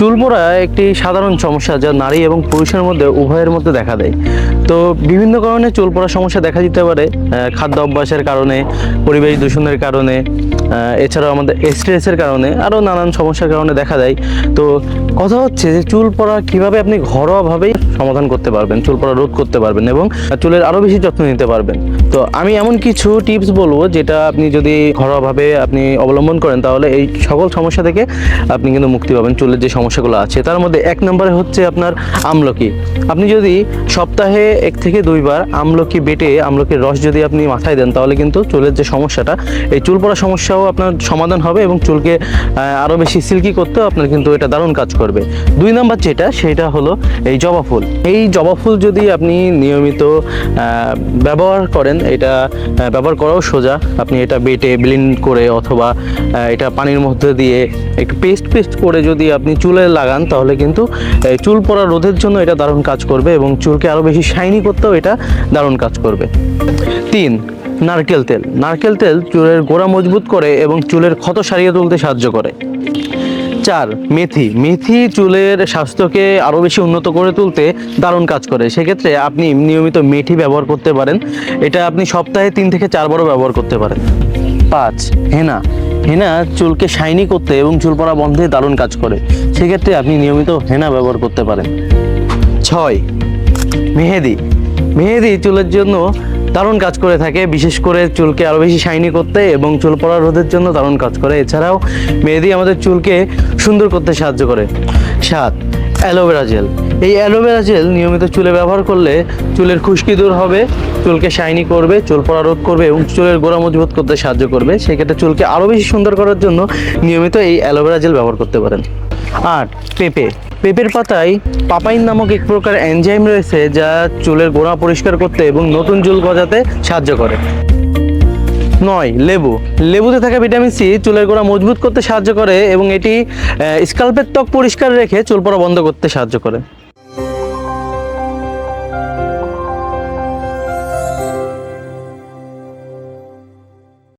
চুল পড়া একটি সাধারণ সমস্যা যা নারী এবং পুরুষের মধ্যে উভয়ের মধ্যে দেখা দেয়। তো বিভিন্ন কারণে চুল পড়ার সমস্যা দেখা দিতে পারে খাদ্য অভ্যাসের কারণে, পরিবেশ দূষণের কারণে এছাড়াও আমাদের স্ট্রেসের কারণে, আরও নানান সমস্যার কারণে দেখা দেয়। তো কথা হচ্ছে যে চুল পড়া কীভাবে আপনি ঘরোয়াভাবেই সমাধান করতে পারবেন চুল পড়া রোধ করতে পারবেন এবং চুলের আরও বেশি যত্ন নিতে পারবেন। তো আমি এমন কিছু টিপস বলব যেটা আপনি যদি ঘরোয়াভাবে আপনি অবলম্বন করেন, তাহলে এই সকল সমস্যা থেকে আপনি কিন্তু মুক্তি পাবেন, চুলের যে সমস্যাগুলো আছে, তার মধ্যে এক নম্বরে হচ্ছে আপনার আমলকি। আপনি যদি সপ্তাহে এক থেকে দুইবার আমলকি বেটে আমলকির রস যদি আপনি মাথায় দেন, তাহলে কিন্তু চুলের যে সমস্যাটা, এই চুল পড়া সমস্যাও আপনার সমাধান হবে এবং চুলকে আরও বেশি সিল্কি করতেও আপনার কিন্তু এটা দারুণ কাজ করবে। দুই নম্বর যেটা, সেটা হলো এই জবা ফুল। এই জবা ফুল যদি আপনি নিয়মিত ব্যবহার করেন, এটা ব্যবহার করাও সোজা। আপনি এটা বেটে, ব্লিন্ড করে অথবা এটা পানির মধ্যে দিয়ে একটু পেস্ট পেস্ট করে যদি আপনি চুলে লাগান, তাহলে কিন্তু চুল পড়া রোধের জন্য এটা দারুণ কাজ করবে এবং চুলকে আরও বেশি শাইনি করতেও এটা দারুণ কাজ করবে। তিন, নারকেল তেল। নারকেল তেল চুলের গোড়া মজবুত করে এবং চুলের ক্ষত সারিয়ে তুলতে সাহায্য করে। চার, মেথি। মেথি চুলের স্বাস্থ্যকে আরও বেশি উন্নত করে তুলতে দারুণ কাজ করে। সেক্ষেত্রে আপনি নিয়মিত মেথি ব্যবহার করতে পারেন। এটা আপনি সপ্তাহে তিন থেকে চারবারও ব্যবহার করতে পারেন। পাঁচ। হেনা। হেনা চুলকে শাইনি করতে এবং চুল পড়া বন্ধে দারুণ কাজ করে। সেক্ষেত্রে আপনি নিয়মিত হেনা ব্যবহার করতে পারেন। ছয়। মেহেদি। মেহেদি চুলের জন্য দারুণ কাজ করে থাকে। বিশেষ করে চুলকে আরও বেশি শাইনি করতে এবং চুল পড়া রোধের জন্য দারুণ কাজ করে। এছাড়াও মেহেদি আমাদের চুলকে সুন্দর করতে সাহায্য করে। সাত। Aloe vera gel. এই অ্যালোভেরা জেল নিয়মিত চুলে ব্যবহার করলে চুলের খুশকি দূর হবে, চুলকে শাইনি করবে, চুল পড়া রোধ করবে এবং চুলের গোড়া মজবুত করতে সাহায্য করবে। সেক্ষেত্রে চুলকে আরও বেশি সুন্দর করার জন্য নিয়মিত এই অ্যালোভেরা জেল ব্যবহার করতে পারেন। আট, পেঁপে। পেঁপের পাতায় পাপাইন নামক এক প্রকার এনজাইম রয়েছে যা চুলের গোড়া পরিষ্কার করতে এবং নতুন চুল গজাতে সাহায্য করে। নয়, লেবু। লেবুতে থাকা ভিটামিন সি চুলের গোড়া মজবুত করতে সাহায্য করে এবং এটি স্কাল্পের ত্বক পরিষ্কার রেখে চুল পড়া বন্ধ করতে সাহায্য করে।